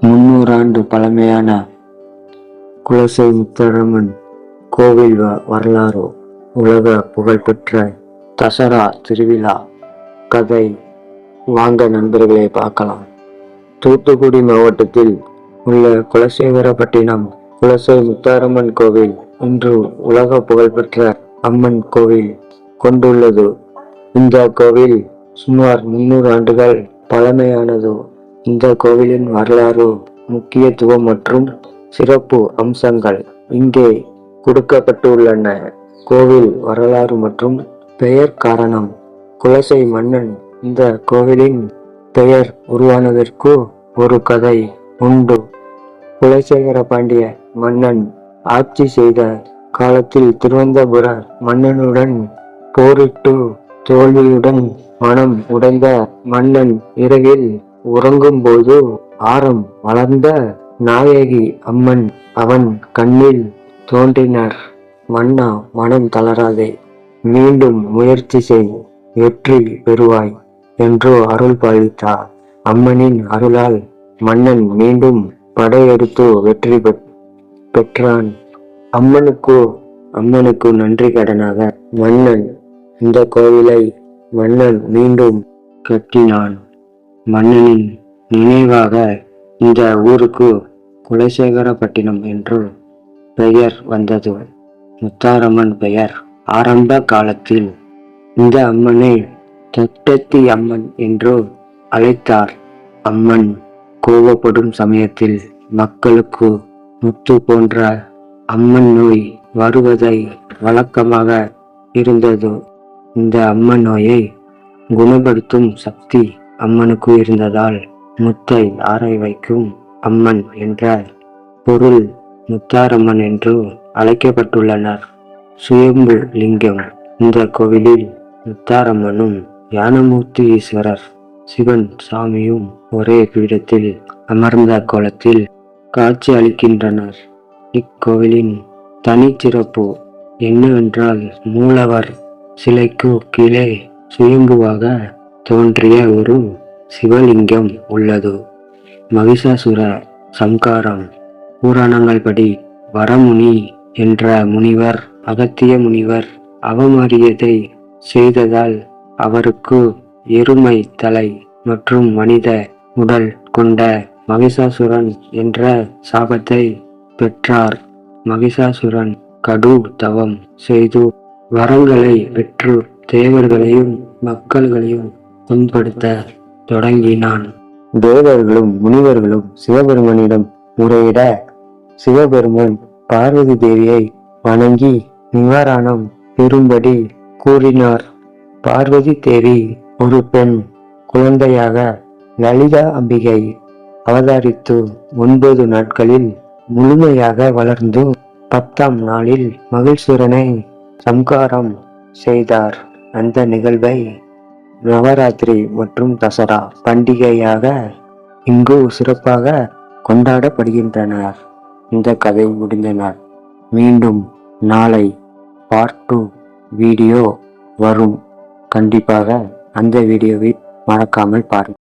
முன்னூறு ஆண்டு பழமையான குலசை முத்தரமன் கோவில் வ- வரலாறு உலக புகழ்பெற்ற தசரா திருவிழா கதை வாங்க நண்பர்களை பார்க்கலாம். தூத்துக்குடி மாவட்டத்தில் உள்ள குலசேகரப்பட்டினம் குலசை முத்தாரம்மன் கோவில் இன்று உலக புகழ்பெற்ற அம்மன் கோவில் கொண்டுள்ளது. இந்த கோவில் சுமார் முன்னூறு ஆண்டுகள் பழமையானது. இந்த கோவிலின் வரலாறு முக்கியத்துவம் மற்றும் சிறப்பு அம்சங்கள் இங்கே கொடுக்கப்பட்டுள்ளன. கோவில் வரலாறு மற்றும் பெயர் காரணம். குலசை மன்னன் இந்த கோவிலின் பெயர் உருவானதற்கு ஒரு கதை உண்டு. குலசேகர பாண்டிய மன்னன் ஆட்சி செய்த காலத்தில் திருவனந்தபுர மன்னனுடன் போரிட்டு தோல்வியுடன் மனம் உடைந்த மன்னன் இரவில் உறங்கும்போது ஆரம் வளர்ந்த நாயகி அம்மன் அவன் கண்ணில் தோன்றினர். மன்னா மனம் தளராதே. மீண்டும் முயற்சி செய். வெற்றி பெறுவாய் என்று அருள் பாலித்தார். அம்மனின் அருளால் மன்னன் மீண்டும் படையெடுத்து வெற்றி பெற்- பெற்றான். அம்மனுக்கு அம்மனுக்கு நன்றி கடனாக மன்னன் இந்த கோவிலை மன்னன் மீண்டும் கட்டினான். மன்னனின் நினைவாக இந்த ஊருக்கு குலசேகரப்பட்டினம் என்று பெயர் வந்தது. முத்தாரம்மன் பெயர். ஆரம்ப காலத்தில் இந்த அம்மனை தட்டத்தி அம்மன் என்று அழைத்தார். அம்மன் கோபப்படும் சமயத்தில் மக்களுக்கு முத்து போன்ற அம்மன் நோய் வருவதை வழக்கமாக இருந்தது. இந்த அம்மன் நோயை குணப்படுத்தும் சக்தி அம்மனுக்கு இருந்ததால் முத்தை ஆரை வைக்கும் அம்மன் என்ற பொருள் முத்தாரம்மன் என்று அழைக்கப்பட்டுள்ளனர். சுயம்பு லிங்கம். இந்த கோவிலில் முத்தாரம்மனும் யானமூர்த்தி ஈஸ்வரர் சிவன் சாமியும் ஒரே பீடத்தில் அமர்ந்த கோலத்தில் காட்சி அளிக்கின்றனர். இக்கோவிலின் தனிச்சிறப்பு என்னவென்றால் மூலவர் சிலைக்கு கீழே சுயம்புவாக தோன்றிய ஒரு சிவலிங்கம் உள்ளது. மகிஷாசுர சம்காரம். புராணங்கள் படி வரமுனி என்ற முனிவர் அகத்திய முனிவர் அவமாரியதை செய்ததால் அவருக்கு எருமை தலை மற்றும் மனித உடல் கொண்ட மகிஷாசுரன் என்ற சாபத்தை பெற்றார். மகிஷாசுரன் கடு தவம் செய்து வரங்களை பெற்று தேவர்களையும் மக்கள்களையும் புண்படுத்த தொடங்கினான். தேவர்களும் முனிவர்களும் சிவபெருமனிடம் முறையிட சிவபெருமன் பார்வதி தேவியை வணங்கி நிவாரணம் பெறும்படி கூறினார். பார்வதி தேவி ஒரு பெண் குழந்தையாக லலிதா அம்பிகை அவதாரித்து ஒன்பது நாட்களில் முழுமையாக வளர்ந்து பத்தாம் நாளில் மகிழ்சூரனை சம்காரம் செய்தார். அந்த நிகழ்வை நவராத்திரி மற்றும் தசரா பண்டிகையாக இங்கு சிறப்பாக கொண்டாடப்படுகின்றனர். இந்த கதை முடிந்தனர் மீண்டும் நாளை பார்ட் டூ வீடியோ வரும். கண்டிப்பாக அந்த வீடியோவை மறக்காமல் பாருங்கள்.